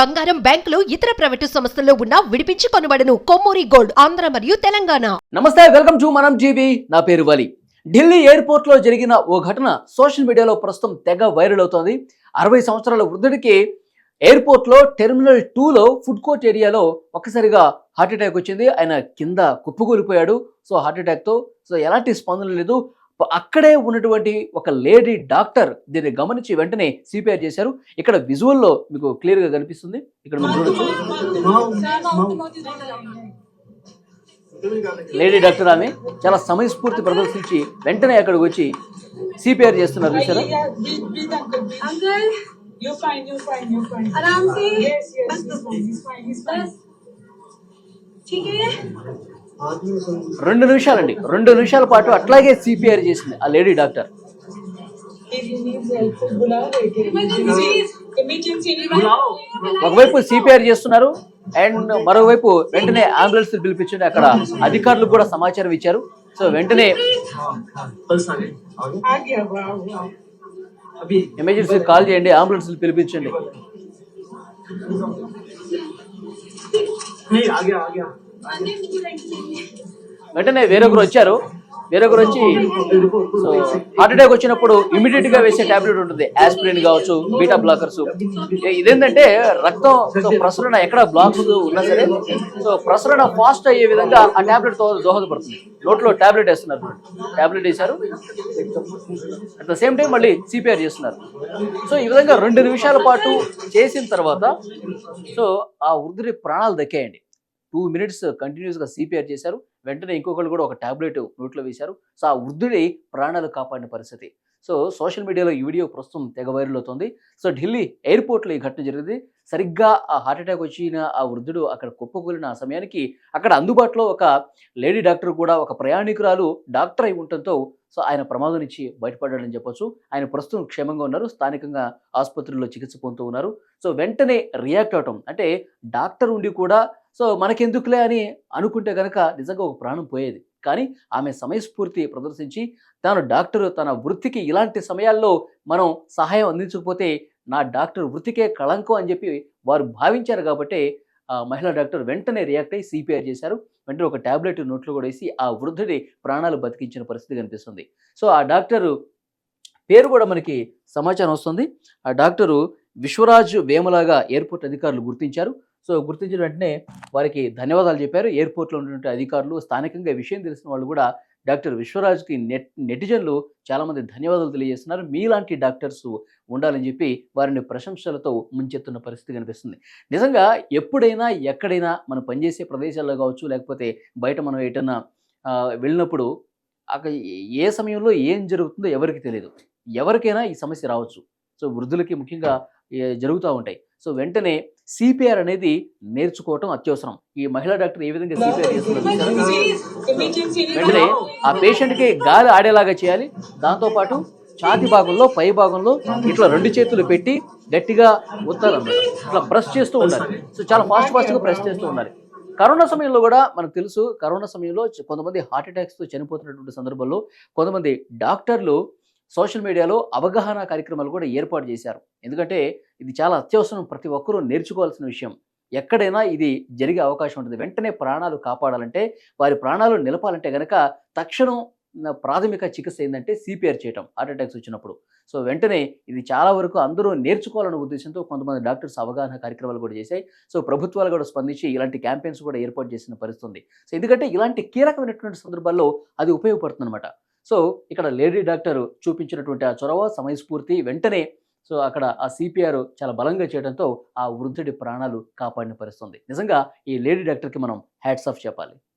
బంగారం బ్యాంకులు ఇతర ప్రైవేటు సంస్థల్లో ఉన్న విడిపించి కొనబడను కొమ్మూరి గోల్డ్ ఆంధ్ర మరియు తెలంగాణ. నమస్తే వెల్కమ్ టు మనం జీబీ నా పేరు వలి. ఢిల్లీ ఎయిర్పోర్ట్లో జరిగిన ఓ ఘటన సోషల్ మీడియాలో ప్రస్తుతం తెగ వైరల్ అవుతోంది. అరవై సంవత్సరాల వృద్ధుడికి ఎయిర్పోర్ట్లో టెర్మినల్ టూలో ఫుడ్ కోర్ట్ ఏరియాలో ఒక్కసారిగా హార్ట్ అటాక్ వచ్చింది. ఆయన కింద కుప్పకూలిపోయాడు. సో హార్ట్ అటాక్తో సో ఎలాంటి స్పందన లేదు. అక్కడే ఉన్నటువంటి ఒక లేడీ డాక్టర్ దీన్ని గమనించి వెంటనే సిపిఆర్ చేశారు. ఇక్కడ విజువల్లో మీకు క్లియర్గా కనిపిస్తుంది. ఇక్కడ లేడీ డాక్టర్ ఆమె చాలా సమయస్ఫూర్తి ప్రదర్శించి వెంటనే అక్కడికి వచ్చి సిపిఆర్ చేస్తున్నారు. చూసారా రెండు నిమిషాలండి. రెండు నిమిషాల పాటు అట్లాగే సిపిఆర్ చేసింది. ఆ లేడీ డాక్టర్. ఒకవైపు సిపిఆర్ చేస్తున్నారు. అండ్ మరోవైపు వెంటనే అంబులెన్స్ పిలిపించండి అక్కడ అధికారులు కూడా సమాచారం ఇచ్చారు. సో వెంటనే ఎమర్జెన్సీ కాల్ చేయండి. అంబులెన్స్ పిలిపించండి. వెంటనే వేరొకరు వచ్చారు. వేరొకరు వచ్చి సో హార్ట్ అటాక్ వచ్చినప్పుడు ఇమీడియట్గా వేసే టాబ్లెట్ ఉంటుంది. ఆస్పిరిన్ కావచ్చు బీటా బ్లాకర్స్ ఇదేంటంటే రక్తం సో ప్రసరణ ఎక్కడ బ్లాక్స్ ఉన్నా సరే సో ప్రసరణ ఫాస్ట్ అయ్యే విధంగా ఆ టాబ్లెట్తో దోహదపడుతుంది. నోట్లో టాబ్లెట్ వేస్తున్నారు టాబ్లెట్ వేశారు. అట్ ద సేమ్ టైం మళ్ళీ సిపిఆర్ చేస్తున్నారు. సో ఈ విధంగా రెండు నిమిషాల పాటు చేసిన తర్వాత సో ఆ వృద్ధుడి ప్రాణాలు దక్కేయండి. టూ మినిట్స్ కంటిన్యూస్గా సిపిఆర్ చేశారు. వెంటనే ఇంకొకళ్ళు కూడా ఒక టాబ్లెట్ నోట్లో వేశారు. సో ఆ వృద్ధుడి ప్రాణాలు కాపాడిన పరిస్థితి. సో సోషల్ మీడియాలో ఈ వీడియో ప్రస్తుతం తెగ వైరల్ అవుతుంది. సో ఢిల్లీ ఎయిర్పోర్ట్లో ఈ ఘటన జరిగింది. సరిగ్గా ఆ హార్ట్ అటాక్ వచ్చిన ఆ వృద్ధుడు అక్కడ కుప్పకూలిన ఆ సమయానికి అక్కడ అందుబాటులో ఒక లేడీ డాక్టర్ కూడా ఒక ప్రయాణికురాలు డాక్టర్ అయి ఉండటంతో సో ఆయన ప్రమాదం నుంచి బయటపడ్డాడని చెప్పొచ్చు. ఆయన ప్రస్తుతం క్షేమంగా ఉన్నారు. స్థానికంగా ఆసుపత్రిలో చికిత్స పొందుతూ ఉన్నారు. సో వెంటనే రియాక్ట్ అవటం అంటే డాక్టర్ ఉండి కూడా సో మనకెందుకులే అని అనుకుంటే కనుక నిజంగా ఒక ప్రాణం పోయేది. కానీ ఆమె సమయస్ఫూర్తి ప్రదర్శించి తాను డాక్టర్ తన వృత్తికి ఇలాంటి సమయాల్లో మనం సహాయం అందించకపోతే నా డాక్టర్ వృత్తికే కళంకం అని చెప్పి వారు భావించారు కాబట్టి ఆ మహిళా డాక్టర్ వెంటనే రియాక్ట్ అయ్యి సిపిఆర్ చేశారు. వెంటనే ఒక ట్యాబ్లెట్ నోట్లో కూడా వేసి ఆ వృద్ధుడి ప్రాణాలు బతికించిన పరిస్థితి కనిపిస్తుంది. సో ఆ డాక్టరు పేరు కూడా మనకి సమాచారం వస్తుంది. ఆ డాక్టరు విశ్వరాజ్ వేమలాగా ఎయిర్పోర్ట్ అధికారులు గుర్తించారు. సో గుర్తించిన వెంటనే వారికి ధన్యవాదాలు చెప్పారు. ఎయిర్పోర్ట్లో ఉన్నటువంటి అధికారులు స్థానికంగా విషయం తెలిసిన వాళ్ళు కూడా డాక్టర్ విశ్వరాజ్కి నెట్ నెటిజన్లు చాలామంది ధన్యవాదాలు తెలియజేస్తున్నారు. మీలాంటి డాక్టర్స్ ఉండాలని చెప్పి వారిని ప్రశంసలతో ముంచెత్తున్న పరిస్థితి కనిపిస్తుంది. నిజంగా ఎప్పుడైనా ఎక్కడైనా మనం పనిచేసే ప్రదేశాల్లో కావచ్చు లేకపోతే బయట మనం ఎటన్నా వెళ్ళినప్పుడు అక్కడ ఏ సమయంలో ఏం జరుగుతుందో ఎవరికి తెలియదు ఎవరికైనా ఈ సమస్య రావచ్చు. సో వృద్ధులకి ముఖ్యంగా జరుగుతూ ఉంటాయి. సో వెంటనే సిపిఆర్ అనేది నేర్చుకోవటం అత్యవసరం. ఈ మహిళా డాక్టర్ ఏ విధంగా సిపిఆర్? Emergency. వెంటనే ఆ పేషెంట్కి గాలి ఆడేలాగా చేయాలి. దాంతోపాటు ఛాతి భాగంలో పై భాగంలో ఇట్లా రెండు చేతులు పెట్టి గట్టిగా ఒత్తాలన్నమాట ఇట్లా బ్రష్ చేస్తూ ఉండాలి. సో చాలా ఫాస్ట్ ఫాస్ట్గా బ్రష్ చేస్తూ ఉండాలి. కరోనా సమయంలో కూడా మనకు తెలుసు కరోనా సమయంలో కొంతమంది హార్ట్ అటాక్స్తో చనిపోతున్నటువంటి సందర్భంలో కొంతమంది డాక్టర్లు సోషల్ మీడియాలో అవగాహన కార్యక్రమాలు కూడా ఏర్పాటు చేశారు. ఎందుకంటే ఇది చాలా అత్యవసరం ప్రతి ఒక్కరూ నేర్చుకోవాల్సిన విషయం. ఎక్కడైనా ఇది జరిగే అవకాశం ఉంటుంది. వెంటనే ప్రాణాలు కాపాడాలంటే వారి ప్రాణాలు నిలపాలంటే కనుక తక్షణం ప్రాథమిక చికిత్స ఏంటంటే సిపిఆర్ చేయటం హార్ట్ అటాక్స్ వచ్చినప్పుడు. సో వెంటనే ఇది చాలా వరకు అందరూ నేర్చుకోవాలనే ఉద్దేశంతో కొంతమంది డాక్టర్స్ అవగాహన కార్యక్రమాలు కూడా చేశాయి. సో ప్రభుత్వాలు కూడా స్పందించి ఇలాంటి క్యాంపెయిన్స్ కూడా ఏర్పాటు చేసిన పరిస్థితుంది. సో ఎందుకంటే ఇలాంటి కీలకమైనటువంటి సందర్భాల్లో అది ఉపయోగపడుతుందనమాట సో ఇక్కడ లేడీ డాక్టర్ చూపించినటువంటి ఆ చొరవ సమయస్ఫూర్తి వెంటనే సో అక్కడ ఆ సిపిఆర్ చాలా బలంగా చేయడంతో ఆ వృద్ధుడి ప్రాణాలు కాపాడిన పరిస్థితుంది. నిజంగా ఈ లేడీ డాక్టర్కి మనం హ్యాట్స్ ఆఫ్ చెప్పాలి.